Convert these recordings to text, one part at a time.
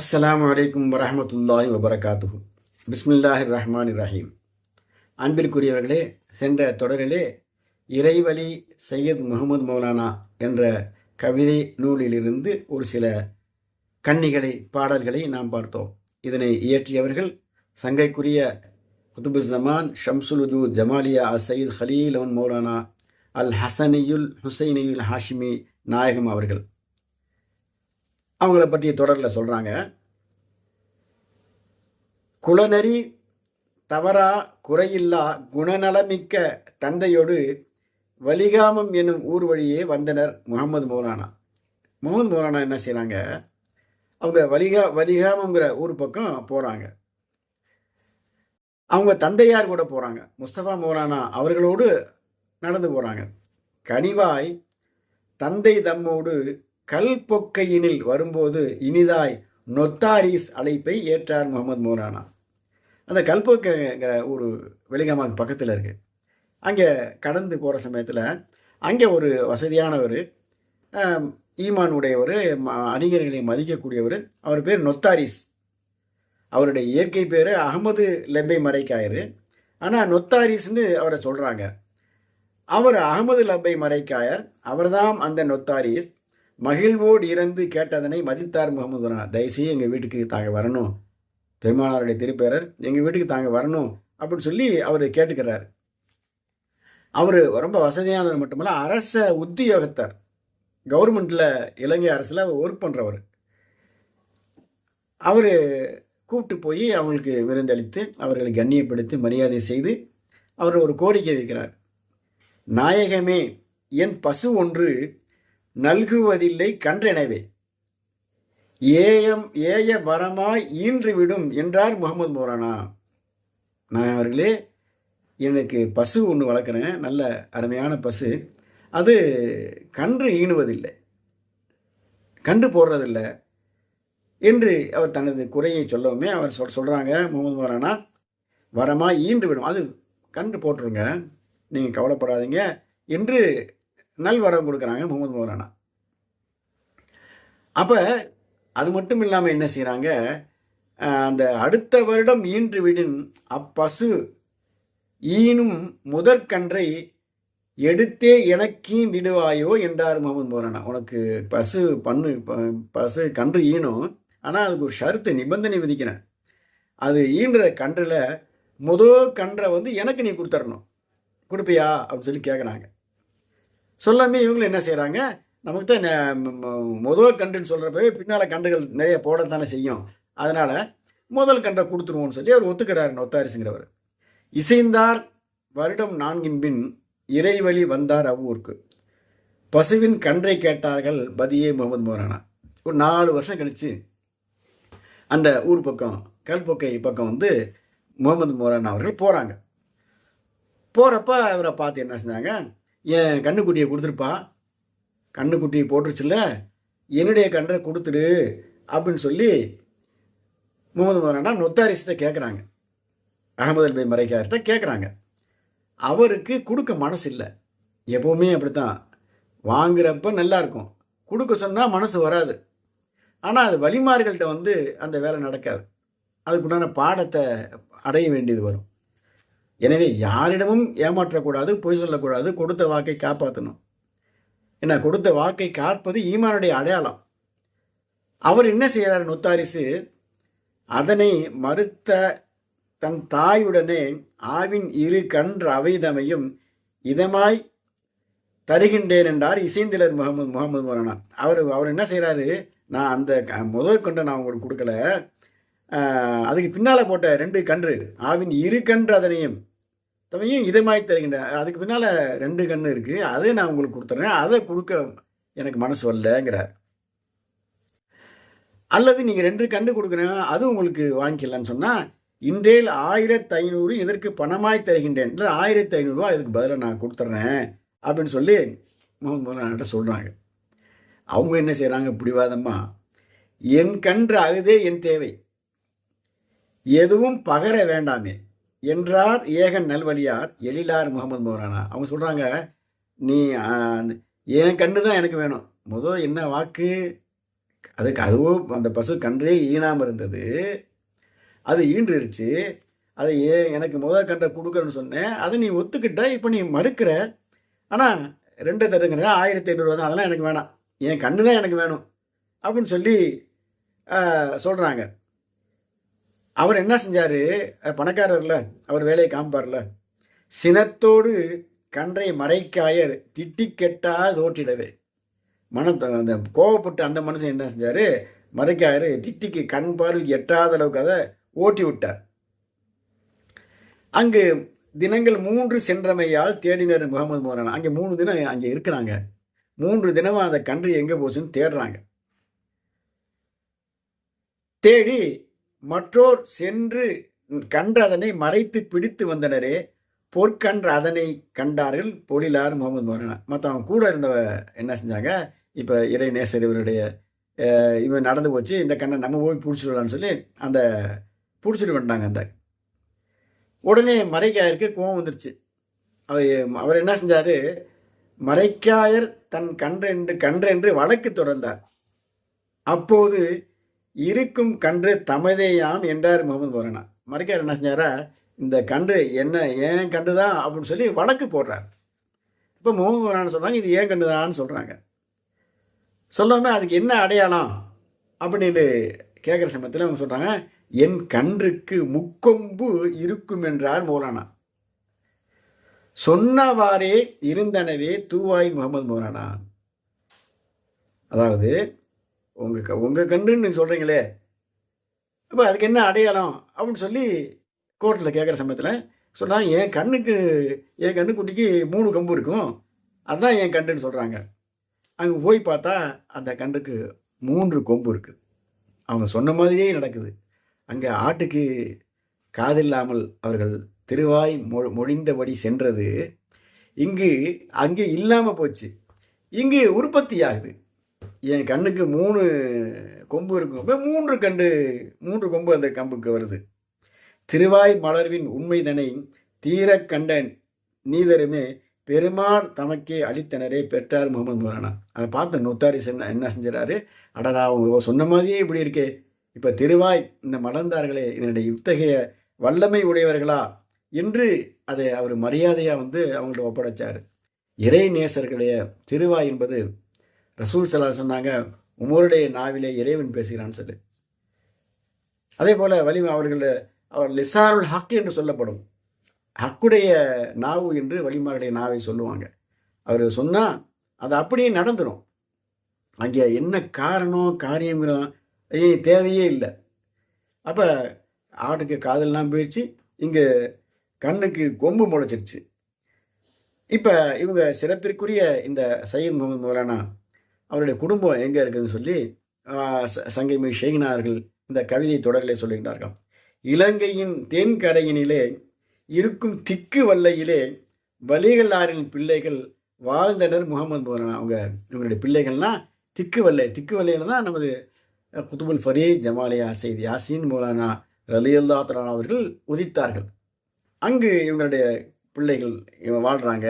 அஸ்லாம் வலைக்கும் வரஹமத்துல்லாஹி வபரகாத்துஹு பிஸ்மில்லாஹிர் ரஹ்மான் ரஹீம் அன்பிற்குரியவர்களே சென்ற தொடரிலே இறைவழி சையத் முகமது மௌலானா என்ற கவிதை நூலிலிருந்து ஒரு சில கன்னிகளை பாடல்களை நாம் பார்த்தோம். இதனை இயற்றியவர்கள் சங்கைக்குரிய குதுபு ஜமான் ஷம்சுலுது ஜமாலியா அ சயீத் ஹலீல் அவன் மௌலானா அல் ஹசனியுல் ஹுசைனியுல் ஹாஷிமி நாயகம் அவர்கள். அவங்கள பற்றிய தொடரில் சொல்கிறாங்க குலநெறி தவறா குறையில்லா குணநலமிக்க தந்தையோடு வலிகாமம் என்னும் ஊர் வழியே வந்தனர் முகமது மௌலானா. முகமது மௌலானா என்ன செய்கிறாங்க அவங்க வலிகா வலிகாமங்கிற ஊர் பக்கம் போகிறாங்க அவங்க தந்தையார் கூட போகிறாங்க முஸ்தபா மௌலானா அவர்களோடு நடந்து போகிறாங்க கனிவாய் தந்தை தம்மோடு கல் பொக்கையினில் வரும்போது இனிதாய் நொத்தாரிஸ் அழைப்பை ஏற்றார் முகமது மௌலானா. அந்த கல்பொக்கைங்கிற ஒரு வெளிகமாக பக்கத்தில் இருக்குது அங்கே கடந்து போகிற சமயத்தில் அங்கே ஒரு வசதியானவர் ஈமான் உடையவர் அறிஞர்களை மதிக்கக்கூடியவர் அவர் பேர் நொத்தாரிஸ். அவருடைய இயற்கை பேர் அகமது லெப்பை மறைக்காயர் ஆனால் நொத்தாரிஸ்னு அவரை சொல்கிறாங்க அவர் அகமது லப்பை மறைக்காயர் அவர்தான் அந்த நொத்தாரிஸ். மகிழ்வோடு இறந்து கேட்டதனை மதித்தார் முகமது வரானா தயவுசெய்து எங்கள் வீட்டுக்கு தாங்க வரணும். பெருமானாருடைய திருப்பேரர் எங்கள் வீட்டுக்கு தாங்க வரணும் அப்படின்னு சொல்லி அவர் கேட்டுக்கிறார். அவர் ரொம்ப வசதியானவர் மட்டுமல்ல அரச உத்தியோகத்தர். கவர்மெண்ட்டில் இலங்கை அரசில் ஒர்க் பண்ணுறவர் அவர் கூப்பிட்டு போய் அவங்களுக்கு விருந்தளித்து அவர்களை கண்ணியப்படுத்தி மரியாதை செய்து அவர் ஒரு கோரிக்கை வைக்கிறார். நாயகமே என் பசு ஒன்று நல்குவதில்லை கன்றெனவே. ஏயம் ஏய வரமாய் ஈன்றுவிடும் என்றார் முகமது மௌரானா நான் அவர்களே எனக்கு பசு ஒன்று வளர்க்குறேன். நல்ல அருமையான பசு. அது கன்று ஈணுவதில்லை கன்று போடுறதில்லை என்று அவர் தனது குறையை சொல்லவுமே அவர் சொல் சொல்கிறாங்க முகமது மௌரானா வரமாக ஈன்று விடும் அது கன்று போட்டுருங்க. நீங்கள் கவலைப்படாதீங்க என்று நல்வரம் கொடுக்குறாங்க முகமது மௌலானா. அப்போ அது மட்டும் இல்லாமல் என்ன செய்கிறாங்க அந்த அடுத்த வருடம் ஈன்று விடின் அப்பசு ஈனும் முதற்கன்றை எடுத்தே எனக்கீந்திடுவாயோ என்றார் முகமது மௌலானா. உனக்கு பசு பண்ணு பசு கன்று ஈனும் ஆனால் அதுக்கு ஒரு ஷருத்து நிபந்தனை விதிக்கிறேன். அது ஈன்ற கன்றில் முதல் கன்றை வந்து எனக்கு நீ கொடுத்துடணும் கொடுப்பியா? அப்படின்னு சொல்லி கேட்குறாங்க சொல்லாமே இவங்களும் என்ன செய்கிறாங்க நமக்கு தான் முதல் கன்றுன்னு சொல்கிறப்பவே பின்னால் கன்றுகள் நிறைய போடத்தானே செய்யும். அதனால் முதல் கன்றை கொடுத்துருவோம்னு சொல்லி அவர் ஒத்துக்கிறார் நொத்தாரிசுங்கிறவர். இசைந்தார் வருடம் நான்கின் பின் இறைவழி வந்தார் அவ்வூருக்கு. பசுவின் கன்றை கேட்டார்கள் பதியே முகமது மோரானா ஒரு நாலு வருஷம் கழித்து அந்த ஊர் பக்கம் கல்பொக்கை பக்கம் வந்து முகமது மோரானா அவர்கள் போகிறாங்க போகிறப்ப அவரை பார்த்து என்ன செஞ்சாங்க? என் கண்ணுக்குட்டியை கொடுத்துருப்பா? கண்ணுக்குட்டியை போட்டுருச்சுல்ல? என்னுடைய கன்றை கொடுத்துடு அப்படின்னு சொல்லி முகமது மௌலானா நொத்தாரிஸ்ட்டை கேட்குறாங்க அகமது அல்பை மறைக்கார்கிட்ட கேட்குறாங்க அவருக்கு கொடுக்க மனசு இல்லை. எப்போவுமே அப்படித்தான். வாங்குறப்ப நல்லாயிருக்கும் கொடுக்க சொன்னால் மனசு வராது. ஆனால் அது வழிமார்கள்ட்ட வந்து அந்த வேலை நடக்காது. அதுக்குண்டான பாடத்தை அடைய வேண்டியது வரும். எனவே யாரிடமும் ஏமாற்றக்கூடாது பொய் சொல்லக்கூடாது கொடுத்த வாக்கை காப்பாற்றணும் என்ன கொடுத்த வாக்கை காப்பது ஈமானுடைய அடையாளம். அவர் என்ன செய்கிறார் நொத்தாரிசு? அதனை மறுத்த தன் தாயுடனே ஆவின் இரு கன்று அவைதமையும் இதமாய் தருகின்றேன் என்றார் இசைந்திலர் முகமது முகமது மோரானா அவர் அவர் என்ன செய்கிறாரு? நான் அந்த முதல் கன்று நான் உங்களுக்கு கொடுக்கல. அதுக்கு பின்னால் போட்ட ரெண்டு கன்று ஆவின் இரு கன்று அதனையும் தவையும் மாதிரி தருகின்ற அதுக்கு பின்னால் ரெண்டு கன்று இருக்குது அதை நான் உங்களுக்கு கொடுத்துட்றேன் அதை கொடுக்க எனக்கு மனசு வரலங்கிறார். அல்லது நீங்கள் ரெண்டு கண்டு கொடுக்குறேன். அது உங்களுக்கு வாங்கிக்கலான்னு சொன்னால் இன்றேல் ஆயிரத்து ஐநூறு இதற்கு பணமாய் தருகின்றேன். இல்லை ஆயிரத்தி ஐநூறுரூவா இதுக்கு பதிலாக நான் கொடுத்துட்றேன் அப்படின்னு சொல்லி முகமது மௌலான்கிட்ட சொல்கிறாங்க அவங்க என்ன செய்கிறாங்க பிடிவாதம்மா என் கன்று அகுதே என் தேவை. எதுவும் பகர வேண்டாமே. என்றார் ஏகன் நல்வழியார் எழிலார் முகமது மௌரானா அவங்க சொல்கிறாங்க நீ என் கண்ணு தான் எனக்கு வேணும். முதல் என்ன வாக்கு? அதுக்கு அதுவும் அந்த பசு கன்றே ஈனாமல் இருந்தது. அது ஈன்றுருச்சு. அதை ஏ எனக்கு முதல் கன்றை கொடுக்குறேன்னு சொன்னேன். அதை நீ ஒத்துக்கிட்ட இப்போ நீ மறுக்கிற. ஆனால் ரெண்டு தருங்கிற ஆயிரத்தி ஐநூறுவா தான். அதெல்லாம் எனக்கு வேணாம். என் கண்ணு தான் எனக்கு வேணும். அப்படின்னு சொல்லி சொல்கிறாங்க அவர் என்ன செஞ்சார்? பணக்காரர்ல அவர் வேலையை காமிப்பார்ல. சினத்தோடு கன்றை மறைக்காயர் திட்டி கெட்டா தோற்றிடவே மனம் அந்த கோவப்பட்டு அந்த மனுஷன் என்ன செஞ்சார்? மறைக்காயர் திட்டிக்கு கண் பார்வை எட்டாத அளவுக்கு அதை ஓட்டி விட்டார். அங்கு தினங்கள் மூன்று சென்றமையால் தேடினர் முகமது மோரானா அங்கே மூணு தினம் அங்கே இருக்கிறாங்க. மூன்று தினமும் அந்த கன்று எங்கே போச்சுன்னு தேடுறாங்க. தேடி மற்றோர் சென்று கன்று அதனை மறைத்து பிடித்து வந்தனரே பொற்கன்று அதனை கண்டார்கள் பொழிலார் முகமது மௌலானா. மற்ற அவன் கூட இருந்தவ என்ன செஞ்சாங்க? இப்போ இறை நேசர் இவருடைய இவன் நடந்து போச்சு இந்த கண்ணை நம்ம போய் பிடிச்சிடலான்னு சொல்லி அந்த பிடிச்சிட்டு வந்துட்டாங்க அந்த. உடனே மறைக்காயருக்கு கோவம் வந்துருச்சு. அவர் அவர் என்ன செஞ்சார்? மறைக்காயர் தன் கன்றென்று கன்றென்று வழக்கு தொடர்ந்தார். அப்போது இருக்கும் கன்று தமதேயாம் என்றார் முகமது மௌலானா. மறைக்காயர் என்ன செஞ்சாரா? இந்த கன்று என்ன ஏன் கன்று தான் அப்படின்னு சொல்லி வழக்கு போடுறார். இப்போ முகமது மௌலானா சொல்கிறாங்க இது ஏன் கன்று தான் சொல்கிறாங்க சொல்லாமல் அதுக்கு என்ன அடையாளம்? அப்படின்னு கேட்குற சமயத்தில் அவங்க சொல்கிறாங்க என் கன்றுக்கு முக்கொம்பு இருக்கும் என்றார் மௌலானா. சொன்னவாறே இருந்தனவே தூவாய் முகமது மௌலானா. அதாவது உங்கள் க உங்கள் கன்றுன்னு சொல்கிறீங்களே அப்போ அதுக்கு என்ன அடையாளம்? அப்படின்னு சொல்லி கோர்ட்டில் கேட்குற சமயத்தில் சொன்னால் என் கண்ணுக்கு என் கண்ணுக்குட்டிக்கு மூணு கம்பு இருக்கும். அதுதான் என் கண்டுன்னு சொல்கிறாங்க அங்கே போய் பார்த்தா அந்த கண்டுக்கு மூன்று கொம்பு இருக்குது. அவங்க சொன்ன மாதிரியே நடக்குது. அங்கே ஆட்டுக்கு காதில்லாமல் அவர்கள் திருவாய் மொ மொழிந்தபடி சென்றது. இங்கு அங்கே இல்லாமல் போச்சு. இங்கு உற்பத்தி ஆகுது என் கண்ணுக்கு மூணு கொம்பு இருக்கும். இப்போ மூன்று கண்டு மூன்று கொம்பு அந்த கம்புக்கு வருது. திருவாய் மலர்வின் உண்மைதனை தீர கண்ட நீதருமே பெருமாள் தமக்கே அளித்தனரே பெற்றார் முகமது மௌலானா. அதை பார்த்து நொத்தாரி சென்ன என்ன செஞ்சிடாரு அடடா அவங்க சொன்ன மாதிரியே இப்படி இருக்கே. இப்போ திருவாய் இந்த மலர்ந்தார்களே இதனுடைய இத்தகைய வல்லமை உடையவர்களா என்று அதை அவர் மரியாதையாக வந்து அவங்கள்ட்ட ஒப்படைச்சார். இறை நேசர்களுடைய திருவாய் என்பது ரசூல் சலா சொன்னாங்க உமருடைய நாவிலே இறைவன் பேசுகிறான்னு சொல்லி. அதே போல் வலிமை அவர்கள் அவர் லிசாருல் ஹக் என்று சொல்லப்படும். ஹக்குடைய நாவு என்று வலிமாருடைய நாவை சொல்லுவாங்க. அவர் சொன்னால் அது அப்படியே நடந்துடும் அங்கே என்ன காரணம் காரியம் தேவையே இல்லை. அப்போ ஆட்டுக்கு காதல்லாம் போயிடுச்சு இங்கே கண்ணுக்கு கொம்பு முளைச்சிருச்சு. இப்போ இவங்க சிறப்பிற்குரிய இந்த சையத் முகமது மௌலானா அவருடைய குடும்பம் எங்கே இருக்குதுன்னு சொல்லி சங்கைமை ஷெய்னார்கள் இந்த கவிதை தொடரிலே சொல்லுகின்றார்கள் இலங்கையின் தென்கரையினிலே இருக்கும் திக்கு வல்லையிலே வலிகளாரின் பிள்ளைகள் வாழ்ந்தனர் முகமது போரன் அவங்க இவங்களுடைய பிள்ளைகள்னால் திக்கு வல்லை. திக்கு வல்லையில் தான் நமது குத்துபுல் ஃபரீத் ஜமாலியா செய்தி யாசின் மௌலானா ரலியல்லா தலானா அவர்கள் உதித்தார்கள். அங்கு இவங்களுடைய பிள்ளைகள் இவங்க வாழ்கிறாங்க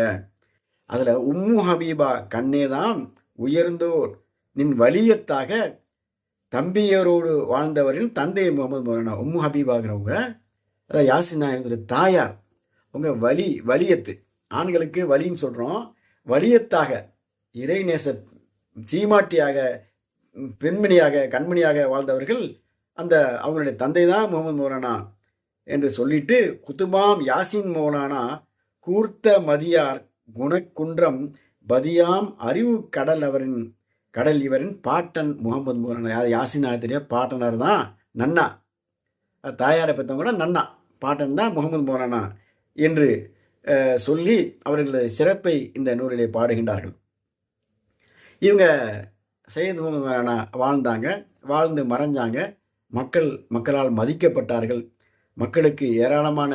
அதில் உம்மு ஹபீபா கண்ணே தான் உயர்ந்தோர். நின் வலியத்தாக தம்பியரோடு வாழ்ந்தவரின் தந்தை முகமது மௌலானா உம்மு ஹபீபாங்கிறவங்க அதாவது யாசின் நாயகத்துடைய தாயார். அவங்க வலி வலியத்து. ஆண்களுக்கு வலின்னு சொல்கிறோம் வலியத்தாக இறைநேச சீமாட்டியாக பெண்மணியாக கண்மணியாக வாழ்ந்தவர்கள் அந்த அவங்களுடைய தந்தை தான் முகமது மௌலானா என்று சொல்லிட்டு குத்துபாம் யாசின் மௌலானா கூர்த்த மதியார் குணக்குன்றம் பதியாம் அறிவு கடல் அவரின் கடல் இவரின் பாட்டன் முகமது மௌலானா யார் யாசின் ஆத்திரிய பாட்டனர் தான் நன்னா. தாயாரை பெற்றவங்க கூட நன்னா. பாட்டன் தான் முகமது மௌலானா என்று சொல்லி அவர்களது சிறப்பை இந்த நூலிலே பாடுகின்றார்கள். இவங்க சையத் முகமது வாழ்ந்தாங்க வாழ்ந்து மறைஞ்சாங்க. மக்கள் மக்களால் மதிக்கப்பட்டார்கள். மக்களுக்கு ஏராளமான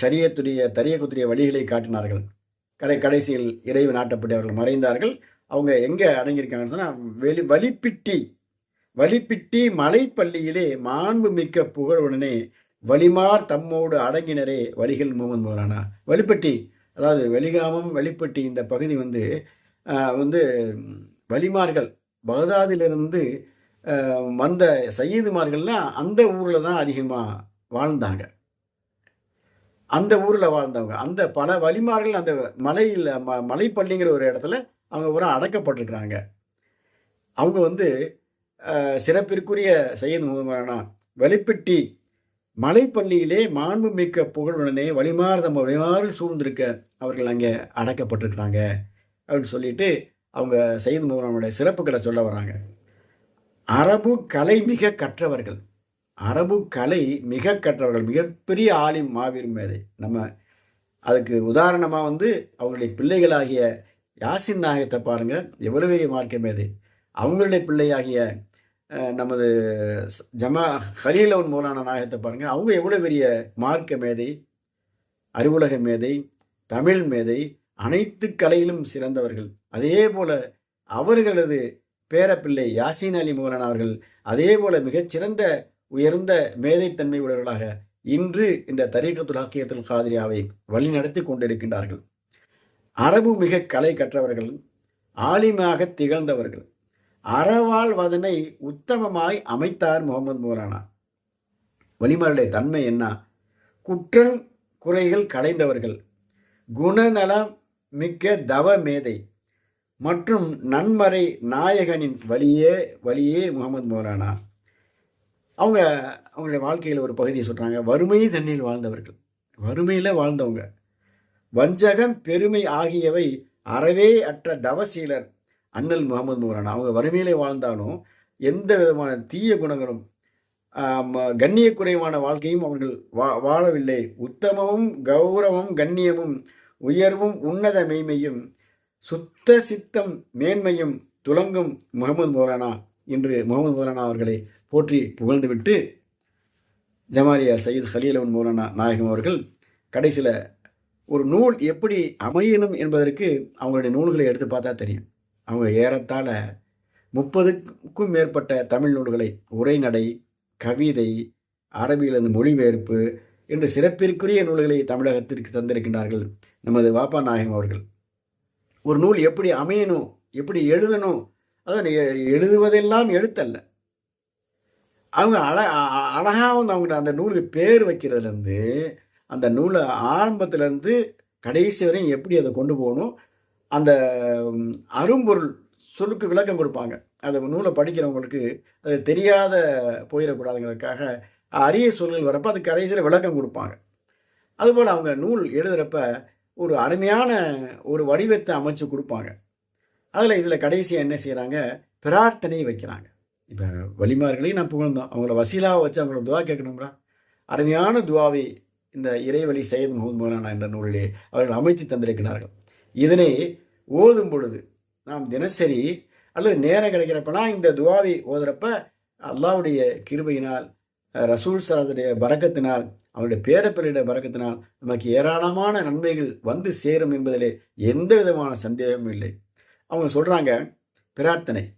ஷரியத்துடைய தரியக்குத்துடைய வழிகளை காட்டினார்கள். கடை கடைசியில் இறைவு நாட்டப்பட்டு அவர்கள் மறைந்தார்கள். அவங்க எங்கே அடங்கியிருக்காங்கன்னு சொன்னால் வெளி வலிப்பிட்டி வலிப்பிட்டி மலைப்பள்ளியிலே மாண்புமிக்க புகழுடனே வலிமார் தம்மோடு அடங்கினரே வலிகள் முகமது மௌலானா வலிப்பட்டி அதாவது வெளிகாமம் வழிப்பட்டி இந்த பகுதி வந்து வந்து வலிமார்கள் பகதாதிலிருந்து வந்த சையீதுமார்கள்லாம் அந்த ஊரில் தான் அதிகமாக வாழ்ந்தாங்க. அந்த ஊரில் வாழ்ந்தவங்க அந்த பல வழிமார்கள் அந்த மலையில் ம மலைப்பள்ளிங்கிற ஒரு இடத்துல அவங்க பூரா அடக்கப்பட்டிருக்கிறாங்க. அவங்க வந்து சிறப்பிற்குரிய சையது முகமதானா வெளிப்பட்டி மலைப்பள்ளியிலே மாண்புமிக்க புகழுடனே வழிமாறு தம்ம வழிமாறு சூழ்ந்திருக்க அவர்கள் அங்கே அடக்கப்பட்டிருக்கிறாங்க அப்படின்னு சொல்லிட்டு அவங்க செய்து முகமனுடைய சிறப்புகளை சொல்ல வராங்க. அரபு கலை மிக கற்றவர்கள். அரபு கலை மிக கற்றவர்கள் மிகப்பெரிய ஆலிம் மாபெரும் மேதை. நம்ம அதுக்கு உதாரணமாக வந்து அவங்களுடைய பிள்ளைகளாகிய யாசின் நாயகத்தை பாருங்கள் எவ்வளவு பெரிய மார்க்க மேதை. அவங்களுடைய பிள்ளையாகிய நமது ஜமா ஹலீலவன் மூலான நாயகத்தை பாருங்கள் அவங்க எவ்வளோ பெரிய மார்க்க மேதை அறிவுலக மேதை தமிழ் மேதை அனைத்து கலையிலும் சிறந்தவர்கள். அதே போல் அவர்களது பேரப்பிள்ளை யாசின் அலி மௌலானா அவர்கள் அதே போல் மிகச்சிறந்த உயர்ந்த மேதைத்தன்மை உடையவர்களாக இன்று இந்த தரீகத்துல் ஹக்கியத்துல் காதிரியாவை வழிநடத்தி கொண்டிருக்கின்றார்கள். அரபு மிக கலை கற்றவர்கள் ஆலிமாக திகழ்ந்தவர்கள். அறவாழ்வதனை உத்தமமாய் அமைத்தார் முகமது மோரானா வழிமருடைய தன்மை என்ன? குற்றம் குறைகள் களைந்தவர்கள். குணநலம் மிக்க தவ மேதை. மற்றும் நன்மறை நாயகனின் வழியே வழியே முகமது மோரானா அவங்க அவங்களுடைய வாழ்க்கையில் ஒரு பகுதியை சொல்கிறாங்க வறுமை தண்ணியில் வாழ்ந்தவர்கள். வறுமையில் வாழ்ந்தவங்க. வஞ்சகம் பெருமை ஆகியவை அறவே அற்ற தவசீலர் அண்ணல் முகமது மௌரானா அவங்க வறுமையிலே வாழ்ந்தாலும் எந்த விதமான தீய குணங்களும் ஆம், கண்ணிய குறைவான வாழ்க்கையும் அவர்கள் வா வாழவில்லை. உத்தமமும் கௌரவம் கண்ணியமும் உயர்வும் உன்னத மெய்மையும் சுத்த சித்தம் மேன்மையும் துலங்கும் முகமது மௌரானா என்று முகமது மௌலானா அவர்களை போற்றி புகழ்ந்துவிட்டு ஜமாலியா சயீத் ஹலீலவன் மௌலானா நாயகம் அவர்கள் கடைசியில் ஒரு நூல் எப்படி அமையணும் என்பதற்கு அவங்களுடைய நூல்களை எடுத்து பார்த்தா தெரியும். அவங்க ஏறத்தாழ முப்பதுக்கும் மேற்பட்ட தமிழ் நூல்களை உரைநடை கவிதை அரபியிலிருந்து மொழிபெயர்ப்பு என்று சிறப்பிற்குரிய நூல்களை தமிழகத்திற்கு தந்திருக்கின்றார்கள் நமது வாப்பா நாயகம் அவர்கள். ஒரு நூல் எப்படி அமையணும் எப்படி எழுதணும் அதான் எ- எழுதுவதெல்லாம் எழுத்தல்ல. அவங்க அழ அ- வந்து அவங்கள்ட்ட அந்த நூலுக்கு பேர் வைக்கிறதுலேருந்து அந்த நூலை ஆரம்பத்துலேருந்து கடைசி வரையும் எப்படி அதை கொண்டு போகணும் அந்த அரும்பொருள் சொல்லுக்கு விளக்கம் கொடுப்பாங்க. அந்த நூலை படிக்கிறவங்களுக்கு அது தெரியாத போயிடக்கூடாதுங்கிறதுக்காக அரிய சொல்கள் வரப்போ அது கடைசியில் விளக்கம் கொடுப்பாங்க. அதுபோல் அவங்க நூல் எழுதுகிறப்ப ஒரு அருமையான ஒரு வடிவத்தை அமைச்சு கொடுப்பாங்க. அதில் இதில் கடைசியாக என்ன செய்கிறாங்க பிரார்த்தனை வைக்கிறாங்க. இப்போ வலிமார்களையும் நான் புகழ்ந்தோம். அவங்கள வசீலாக வச்சு அவங்கள துவா கேட்கணும்ரா. அருமையான துவாவை இந்த இறைவழி சையத் முகமது மௌலானா என்ற நூலிலே அவர்கள் அமைத்து தந்திருக்கிறார்கள். இதனை ஓதும் பொழுது நாம் தினசரி அல்லது நேரம் கிடைக்கிறப்பனா இந்த துவாவை ஓதுறப்ப அல்லாவுடைய கிருபையினால் ரசூல் சாதனுடைய பரக்கத்தினால் அவருடைய பேரப்பிள்ளையுடைய பரக்கத்தினால் நமக்கு ஏராளமான நன்மைகள் வந்து சேரும் என்பதிலே எந்த விதமான சந்தேகமும் இல்லை. அவங்க சொல்கிறாங்க பிரார்த்தனை.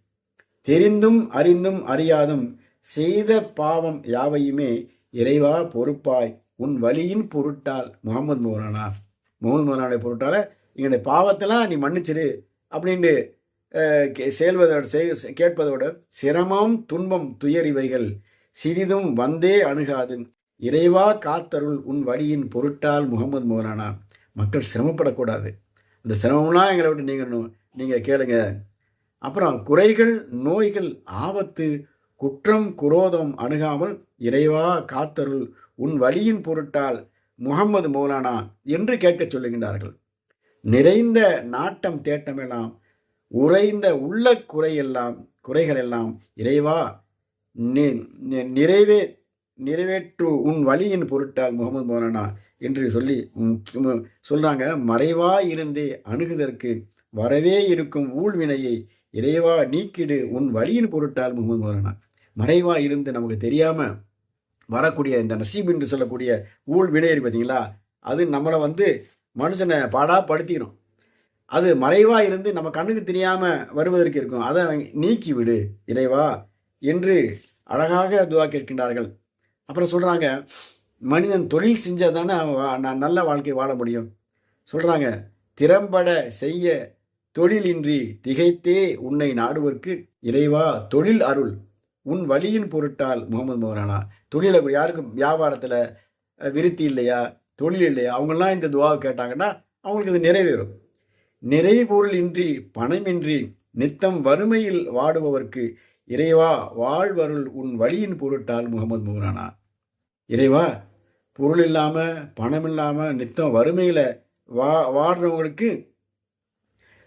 தெரிந்தும் அறிந்தும் அறியாதும் செய்த பாவம் யாவையுமே இறைவா பொறுப்பாய். உன் வழியின் பொருட்டால் முகமது மௌலானா. முகமது மௌலானுடைய பொருட்டால எங்களுடைய பாவத்தெல்லாம் நீ மன்னிச்சிரு அப்படின்ட்டு கே- செயல்வதோட செய்- கேட்பதோட சிரமம் துன்பம் துயர் இவைகள் சிறிதும் வந்தே அணுகாது. இறைவா காத்தருள் உன் வழியின் பொருட்டால் முகமது மௌலானா. மக்கள் சிரமப்படக்கூடாது. இந்த சிரமம்லாம் எங்களை விட்டு நீங்கள் நீங்கள் கேளுங்க. அப்புறம் குறைகள் நோய்கள் ஆபத்து குற்றம் குரோதம் அணுகாமல் இறைவா காத்தருள் உன் வழியின் பொருட்டால் முகம்மது மௌலானா என்று கேட்கச் சொல்லுகின்றார்கள். நிறைந்த நாட்டம் தேட்டமெல்லாம் உறைந்த உள்ள குறையெல்லாம் குறைகள் எல்லாம் இறைவா நிறைவே நிறைவேற்று உன் வழியின் பொருட்டால் முகமது மௌலானா என்று சொல்லி சொல்கிறாங்க சொல்றாங்க. இருந்தே அணுகுதற்கு வரவே இருக்கும் ஊழ்வினையை இறைவா நீக்கிடு உன் வழியின் பொருட்டால் முகமது மௌலானா. மறைவா இருந்து நமக்கு தெரியாம வரக்கூடிய இந்த நசீப் என்று சொல்லக்கூடிய ஊழ் வினையறி பார்த்தீங்களா? அது நம்மளை வந்து மனுஷனை பாடா படுத்திடும் அது மறைவா இருந்து நம்ம கண்ணுக்கு தெரியாம வருவதற்கு இருக்கும். அதை நீக்கி விடு இறைவா என்று அழகாக துவா கேட்கின்றார்கள். அப்புறம் சொல்றாங்க மனிதன் தொழில் செஞ்சால் தானே அவன் வா- நல்ல வாழ்க்கை வாழ முடியும். சொல்றாங்க திறம்பட செய்ய தொழிலின்றி திகைத்தே உன்னை நாடுவர்க்கு இறைவா தொழில் அருள். உன் வழியின் பொருட்டால் முகமது மௌலானா. தொழிலை யாருக்கும் வியாபாரத்தில் விருத்தி இல்லையா தொழில் இல்லையா அவங்களாம் இந்த துவாவை கேட்டாங்கன்னா அவங்களுக்கு இது நிறைவேறும். நிறைவு பொருள் இன்றி பணமின்றி நித்தம் வறுமையில் வாடுபவர்க்கு இறைவா வாழ்வருள் உன் வழியின் பொருட்டால் முகமது மௌலானா. இறைவா பொருள் இல்லாமல் பணம் இல்லாமல் நித்தம் வறுமையில் வா வாடுறவங்களுக்கு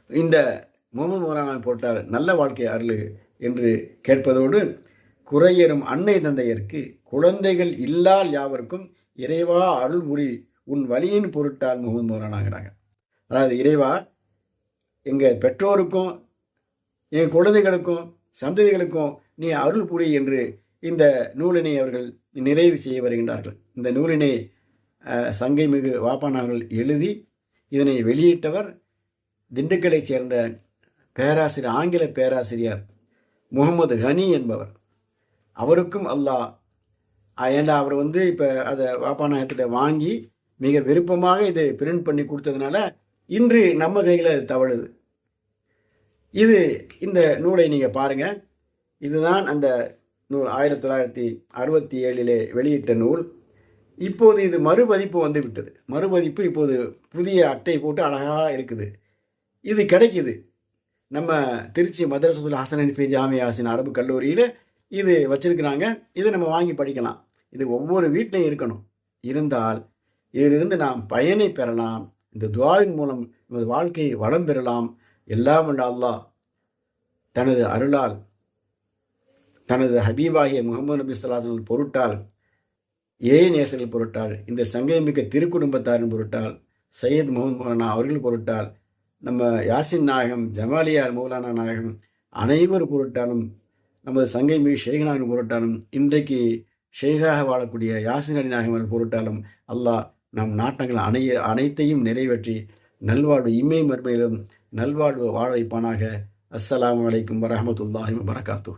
இந்த முகமது மௌலானா போட்டார் நல்ல வாழ்க்கை அருள் என்று கேட்பதோடு குறையரும் அன்னை தந்தையருக்கு குழந்தைகள் இல்லால் யாவருக்கும் இறைவா அருள் புரி உன் வழியின் பொருட்டால் முகமது மௌலானாங்கிறாங்க அதாவது இறைவா எங்கள் பெற்றோருக்கும் என் குழந்தைகளுக்கும் சந்ததிகளுக்கும் நீ அருள் புரி என்று இந்த நூலினை அவர்கள் நிறைவு செய்ய வருகின்றார்கள். இந்த நூலினை சங்கை மிகு வாப்பானார்கள் எழுதி இதனை வெளியிட்டவர் திண்டுக்கலைச் சேர்ந்த பேராசிரியர் ஆங்கில பேராசிரியர் முகமது ஹனி என்பவர். அவருக்கும் அல்லாஹ் ஏன்னா அவர் வந்து இப்போ அதை வாப்பாநாயகத்திட்ட வாங்கி மிக விருப்பமாக இது பிரிண்ட் பண்ணி கொடுத்ததுனால இன்று நம்ம கையில் அது தவழுது. இது இந்த நூலை நீங்கள் பாருங்கள் இதுதான் அந்த நூல். ஆயிரத்தி தொள்ளாயிரத்தி அறுபத்தி ஏழிலே வெளியிட்ட நூல். இப்போது இது மறுபதிப்பு வந்து விட்டது. மறுபதிப்பு இப்போது புதிய அட்டை போட்டு அழகாக இருக்குது. இது கிடைக்குது. நம்ம திருச்சி மதரசத்துல் ஹசன் ஃபி ஜாமியாசின் அரபு கல்லூரியில் இது வச்சிருக்கிறாங்க. இதை நம்ம வாங்கி படிக்கலாம். இது ஒவ்வொரு வீட்லையும் இருக்கணும். இருந்தால் இதிலிருந்து நாம் பயனை பெறலாம். இந்த துவாவின் மூலம் நமது வாழ்க்கையை வளம் பெறலாம். எல்லாம் வல்ல அல்லாஹ் தனது அருளால் தனது ஹபீபாகிய முகமது நபி சொல்லாசன் பொருட்டால் ஏழை நேசர்கள் பொருட்டால் இந்த சங்கமிக்க திருக்குடும்பத்தாரின் பொருட்டால் சையத் முகமது மௌலானா அவர்கள் பொருட்டால் நம்ம யாசின் நாயகம் ஜமாலியார் மௌலானா நாயகம் அனைவர் பொருட்டாலும் நமது சங்கை மீ ஷேகனாவின் பொருட்டாலும் இன்றைக்கு ஷேகாக வாழக்கூடிய யாசின் அலி நாயகம் பொருட்டாலும் அல்லாஹ் நம் நாட்டங்கள் அனைய அனைத்தையும் நிறைவேற்றி நல்வாழ்வு இம்மை மறுமையிலும் நல்வாழ்வு வாழ வைப்பானாக. அஸ்ஸலாமு அலைக்கும் வரஹமத்துல்லாஹி வரகாத்து